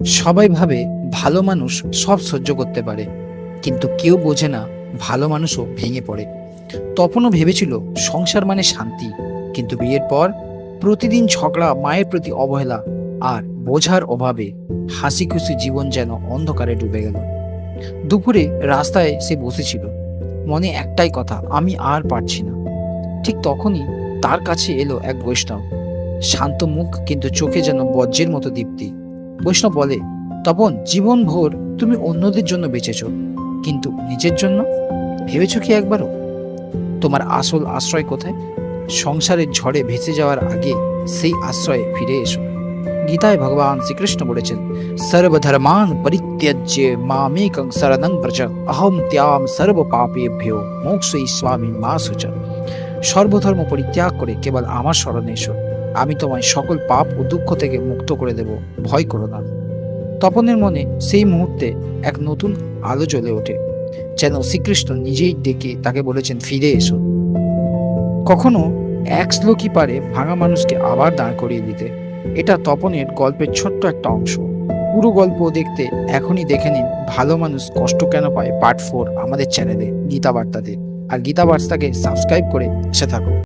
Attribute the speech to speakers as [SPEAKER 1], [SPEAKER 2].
[SPEAKER 1] সবাই ভাবে ভালো মানুষ সব সহ্য করতে পারে, কিন্তু কেউ বোঝে না ভালো মানুষও ভেঙে পড়ে। তপনও ভেবেছিল সংসার মানে শান্তি, কিন্তু বিয়ের পর প্রতিদিন ঝগড়া, মায়ের প্রতি অবহেলা আর বোঝার অভাবে হাসি খুশি জীবন যেন অন্ধকারে ডুবে গেল। দুপুরে রাস্তায় সে বসেছিল। মনে একটাই কথা, আমি আর পারছি না। ঠিক তখনই তার কাছে এলো এক বৈষ্ণব। শান্ত মুখ, কিন্তু চোখে যেন বজ্রের মতো দীপ্তি। বৈষ্ণব বলে, তপন জীবন ভোর তুমি অন্যদের জন্য বেঁচেছ, কিন্তু নিজের জন্য? ভেবেছ কি একবারও? তোমার আসল আশ্রয় কোথায়? সংসারের ঝড়ে ভেসে যাওয়ার আগে সেই আশ্রয়ে ফিরে এসো। গীতায় ভগবান শ্রীকৃষ্ণ বলেছেন সর্বধর্মান পরিত্যাজ্য মামেকং শরণং ব্রজ অহম ত্যাম সর্ব পাপেভ্যো মোক্ষই স্বামী মা সর্বধর্ম পরিত্যাগ করে কেবল আমার স্মরণে এসো। আমি তোমায় সকল পাপ ও দুঃখ থেকে মুক্ত করে দেব, ভয় করো না। তপনের মনে সেই মুহূর্তে এক নতুন আলো জ্বলে ওঠে, যেন শ্রীকৃষ্ণ নিজেই ডেকে তাকে বলেছেন, ফিরে এসো। কখনো এক শ্লোকই পারে ভাঙা মানুষকে আবার দাঁড় করিয়ে দিতে। এটা তপনের গল্পের ছোট্ট একটা অংশ। পুরো গল্প দেখতে এখনই দেখে নিন, ভালো মানুষ কষ্ট কেন পায়? পার্ট ফোর আমাদের চ্যানেলে গীতা বার্তাতে আর গীতা বার্তাকে সাবস্ক্রাইব করে এসে থাকো